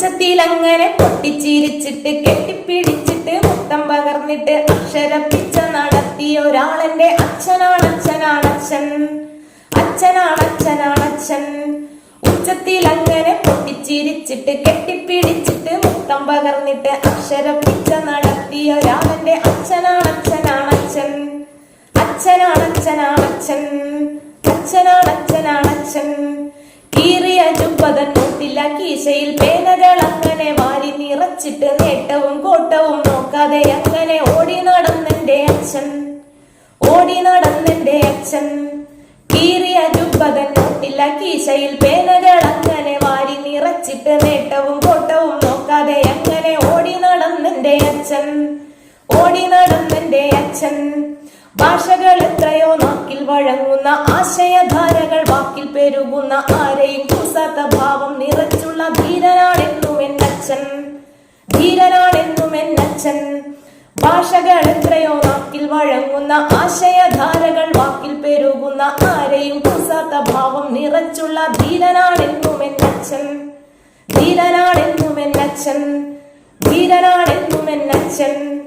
ഉച്ചത്തിൽ അങ്ങനെ പൊട്ടിച്ചിരിച്ചിട്ട് കെട്ടിപ്പിടിച്ചിട്ട് മുത്തം പകർന്നിട്ട് അക്ഷരപ്പിച്ച നടത്തിയ ഒരാളെന്റെ അച്ഛനാണ് അച്ഛനാണച്ഛനാണച്ഛൻ. അച്ഛൻ അച്ഛനാണ് അച്ഛനാണ് അച്ഛൻ ഉച്ചത്തിൽ അങ്ങനെ പൊട്ടിച്ചിരിച്ചിട്ട് കെട്ടിപ്പിടിച്ചിട്ട് മുത്തം പകർന്നിട്ട് അക്ഷരപ്പിച്ച നടത്തിയ ഒരാളെന്റെ അച്ഛനാണച്ഛനാണച്ഛൻ. അച്ഛനാണച്ഛനാണച്ഛൻ. അച്ഛൻ ചുപ്പതൻ നോട്ടില്ല കീശയിൽ പേനകൾ അങ്ങനെ വാരി നിറച്ചിട്ട് നേട്ടവും കോട്ടവും നോക്കാതെ അങ്ങനെ ഓടി നടന്നെന്റെ അച്ഛൻ. ഓടി നടന്നെന്റെ അച്ഛൻ. കീറിയ ചുപ്പതൻ നോട്ടില്ല കീശയിൽ പേനകൾ അങ്ങനെ വാരി നിറച്ചിട്ട് നേട്ടവും കോട്ടവും നോക്കാതെ അങ്ങനെ ഓടി നടന്നെന്റെ അച്ഛൻ. ഓടി നടന്നെന്റെ അച്ഛൻ. ഭാഷകൾ എത്രയോ നാക്കിൽ വഴങ്ങുന്ന ആശയധാരകൾ വാക്കിൽ പെരുകുന്ന ആരെയും കുസാത്ത ഭാവം നിറച്ചുള്ള ധീരനാണെന്നും എന്നച്ഛൻ. ധീരനാണെന്നും എന്നച്ഛൻ. ഭാഷകൾ എത്രയോ നാക്കിൽ വഴങ്ങുന്ന ആശയധാരകൾ വാക്കിൽ പെരുകുന്ന ആരെയും കുസാത്ത ഭാവം നിറച്ചുള്ള ധീരനാണെന്നും എന്നച്ഛൻ. ധീരനാണെന്നും എന്നച്ഛൻ. ധീരനാണെന്നും എന്നച്ഛൻ.